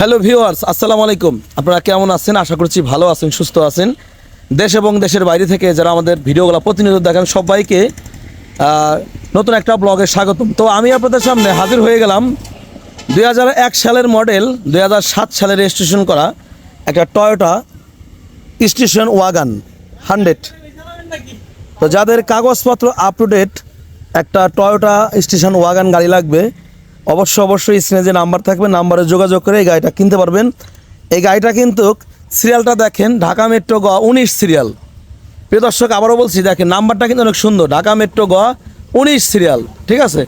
Hello viewers, আসসালামু আলাইকুম। আপনারা কেমন আছেন? আশা করছি ভালো আছেন, সুস্থ আছেন। দেশ এবং দেশের বাইরে থেকে যারা আমাদের ভিডিওগুলো প্রতিনিয়ত দেখেন, সবাইকে নতুন একটা ব্লগে স্বাগতম। তো আমি আপনাদের সামনে হাজির হয়ে গেলাম দুই হাজার এক সালের মডেল দু হাজার সাত সালে রেজিস্ট্রেশন করা একটা টয়োটা স্টেশন ওয়াগান হান্ড্রেড তো যাদের কাগজপত্র আপ টু ডেট একটা টয়োটা স্টেশন ওয়াগান গাড়ি লাগবে অবশ্যই অবশ্যই স্ক্রিনে যে নাম্বার থাকবে নাম্বারে যোগাযোগ করে এই গাড়িটা কিনতে পারবেন। এই গাড়িটা কিন্তু সিরিয়ালটা দেখেন, ঢাকা মেট্রো গ উনিশ সিরিয়াল প্রিয় দর্শক, আবারও বলছি, দেখেন নাম্বারটা কিন্তু অনেক সুন্দর, ঢাকা মেট্রো গ উনিশ সিরিয়াল ঠিক আছে?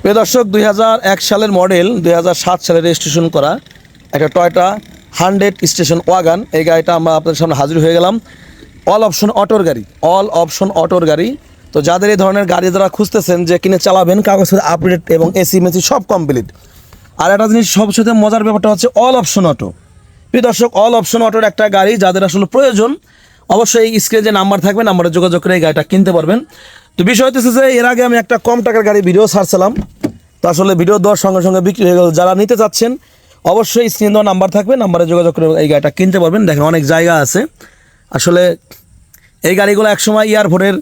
প্রিয় দর্শক, দুই হাজার এক সালের মডেল দুই হাজার সাত সালে রেজিস্ট্রেশন করা একটা টয়টা হান্ড্রেড স্টেশন ওয়াগান এই গাড়িটা আমরা আপনাদের সামনে হাজির হয়ে গেলাম। অল অপশন অটোর গাড়ি অল অপশন অটোর গাড়ি। তো যাদের এই ধরনের গাড়ি যারা খুঁজতেছেন যে কিনে চালাবেন, কাগজ আপডেট এবং এসি মেসি সব কমপ্লিট আর একটা জিনিস সবচেয়ে মজার ব্যাপারটা হচ্ছে অল অপশন অটো প্রিয় দর্শক অল অপশন অটোর একটা গাড়ি যাদের আসলে প্রয়োজন, অবশ্যই এই স্ক্রিনে যে নাম্বার থাকবে নাম্বারে যোগাযোগ করে এই গাড়িটা কিনতে পারবেন। তো বিষয় হচ্ছে যে, এর আগে আমি একটা কম টাকার গাড়ি ভিডিও ছাড়ছিলাম। তো আসলে ভিডিও দেওয়ার সঙ্গে সঙ্গে বিক্রি হয়ে গেল। যারা নিতে চাচ্ছেন, অবশ্যই স্ক্রিন দেওয়া নাম্বার থাকবে নাম্বারে যোগাযোগ করে এই গাড়িটা কিনতে পারবেন। দেখেন অনেক জায়গা আছে। আসলে এই গাড়িগুলো একসময় এয়ারপোর্টের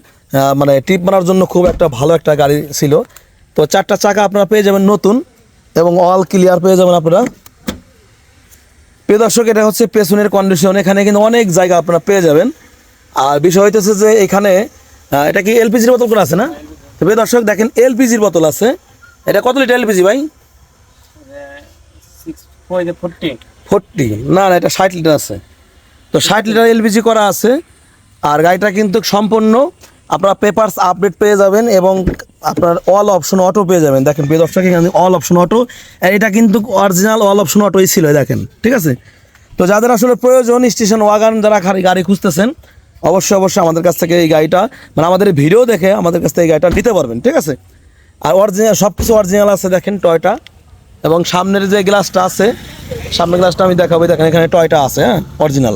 মানে ট্রিপ মারার জন্য খুব একটা ভালো একটা গাড়ি ছিল। তো চারটা চাকা আপনারা পেয়ে যাবেন নতুন এবং অল ক্লিয়ার পেয়ে যাবেন আপনারা। প্রিয় দর্শক, এটা হচ্ছে পেছনের কন্ডিশন এখানে কিন্তু অনেক জায়গা আপনারা পেয়ে যাবেন। আর বিষয় হইতেছে যে এখানে এটা কি এলপিজির বোতল করে আছে না? তো প্রিয় দর্শক, দেখেন এলপিজির বোতল আছে। এটা কত লিটার এলপিজি ভাই? ফোরটি। না না, এটা ষাট লিটার আছে। তো ষাট লিটার এলপিজি করা আছে। আর গাড়িটা কিন্তু সম্পূর্ণ আপনারা পেপারস আপডেট পেয়ে যাবেন এবং আপনার অল অপশন অটো পেয়ে যাবেন। দেখেন প্রিয় দর্শক এখানে অল অপশন অটো এটা কিন্তু অরিজিনাল অল অপশন অটোই ছিল দেখেন, ঠিক আছে? তো যাদের আসলে প্রয়োজন স্টেশন ওয়াগান যারা গাড়ি খুঁজতেছেন, অবশ্যই অবশ্যই আমাদের কাছ থেকে এই গাড়িটা মানে আমাদের ভিডিও দেখে আমাদের কাছ থেকে এই গাড়িটা নিতে পারবেন, ঠিক আছে? আর অরিজিনাল সব কিছু অরিজিনাল আছে, দেখেন টয়টা এবং সামনের যে গ্লাসটা আছে, সামনের গ্লাসটা আমি দেখাবো, দেখেন এখানে টয়টা আছে হ্যাঁ অরিজিনাল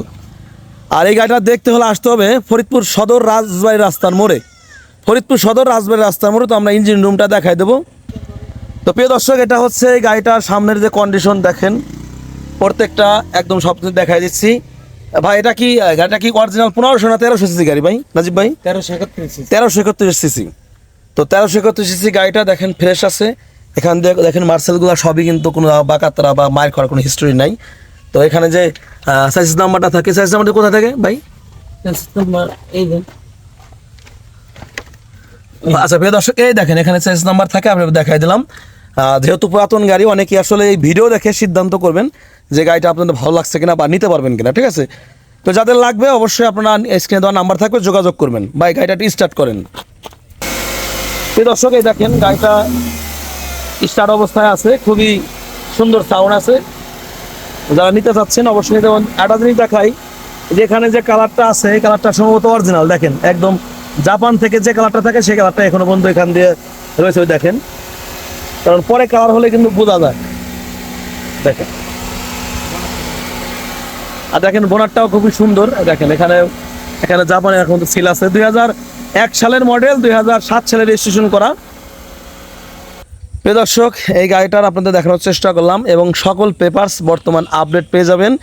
আর এই গাড়িটা দেখতে হলে আসতে হবে ফরিদপুর সদর রাজবাড়ি রাস্তার মোড়ে। ফরিদপুর সদর রাজবাড়ি রাস্তার মোড়ে তো আমরা ইঞ্জিন রুমটা দেখাই দেবো। তো প্রিয় দর্শক এটা হচ্ছে এই গাড়িটার সামনের যে কন্ডিশন দেখেন প্রত্যেকটা একদম সব কিছু দেখাই দিচ্ছি। ভাই এটা কি গাড়িটা কি অরিজিনাল পনেরোশো না তেরোশো সিসি গাড়ি ভাই? নাজিব ভাই? তেরোশো একত্রিশ তেরোশো একত্রিশ সিসি। তো তেরোশো একত্রিশ সিসি গাড়িটা দেখেন ফ্রেশ আছে। এখান দিয়ে দেখেন মার্সেলগুলো সবই কিন্তু কোনো বাকাতরা বা মায়ের করার কোনো হিস্টোরি নাই। তো এখানে যে সাইজ নাম্বারটা থাকে সাইজ নাম্বারটা কোথায় থাকে ভাই? এই দেন আচ্ছা প্রিয় দর্শক এই দেখেন এখানে সাইজ নাম্বার থাকে আপনাদের দেখাই দিলাম। যেহেতু পুরাতন গাড়ি অনেকেই আসলে এই ভিডিও দেখে সিদ্ধান্ত করবেন যে গাড়িটা আপনাদের ভালো লাগছে কিনা বা নিতে পারবেন কিনা ঠিক আছে? তো যাদের লাগবে অবশ্যই আপনারা স্ক্রিনে দেওয়া নাম্বার থাকবে যোগাযোগ করবেন। ভাই গাড়িটা স্টার্ট করেন। প্রিয় দর্শক এই দেখেন গাড়িটা স্টার্ট অবস্থায় আছে খুবই সুন্দর সাউন্ড আছে। যারা নিতে চাচ্ছেন, অবশ্যই পারেন। একটা জিনিস দেখাই যে এখানে যে কালারটা আছে, এই কালারটা সম্ভবত অরিজিনাল দেখেন, একদম জাপান থেকে যে কালারটা থাকে, সেই কালারটা এখনও পর্যন্ত এখান দিয়ে রয়েছে, ওই দেখেন। কারণ পরে কালার হলে কিন্তু বোঝা যায়। দেখেন। আর দেখেন বোনারটাও খুবই সুন্দর। দেখেন, এখানে এখানে জাপানে এখন সিল আছে। দুই এক সালের মডেল দুই সাত সালে রেজিস্ট্রেশন করা। প্রিয় দর্শক, এই গাড়িটার আপনাদের দেখানোর চেষ্টা করলাম এবং সকল পেপারস বর্তমান আপডেট পেয়ে যাবেন।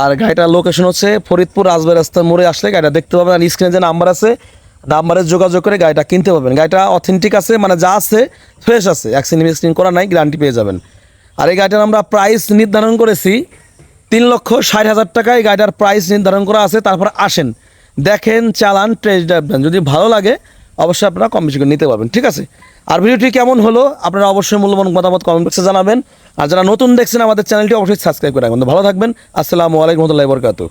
আর গাড়িটার লোকেশন হচ্ছে ফরিদপুর রাজবাড়ি রাস্তার মোড়ে আসলে গাড়িটা দেখতে পাবেন আর স্ক্রিনে যে নাম্বার আছে নাম্বারে যোগাযোগ করে গাড়িটা কিনতে পাবেন গাড়িটা অথেন্টিক আছে মানে যা আছে ফ্রেশ আছে অ্যাক্সিডেন্ট মেক্সিডেন্ট করা নাই গ্যারান্টি পেয়ে যাবেন। আর এই গাড়িটার আমরা প্রাইস নির্ধারণ করেছি তিন লক্ষ ষাট হাজার টাকায় গাড়িটার প্রাইস নির্ধারণ করা আছে, তারপর আসেন, দেখেন, চালান টেস্ট ড্রাইভ যদি ভালো লাগে, অবশ্যই আপনারা কম বেশি করে নিতে পারবেন, ঠিক আছে? আর ভিডিওটি কেমন হলো আপনারা অবশ্যই মূল্যবান মতামত কমেন্ট বক্সে জানাবেন। আর যারা নতুন দেখছেন আমাদের চ্যানেলটি অবশ্যই সাবস্ক্রাইব করে রাখবেন। ভালো থাকবেন। আসসালামু আলাইকুম রহমতুল্লাহ বরকাতু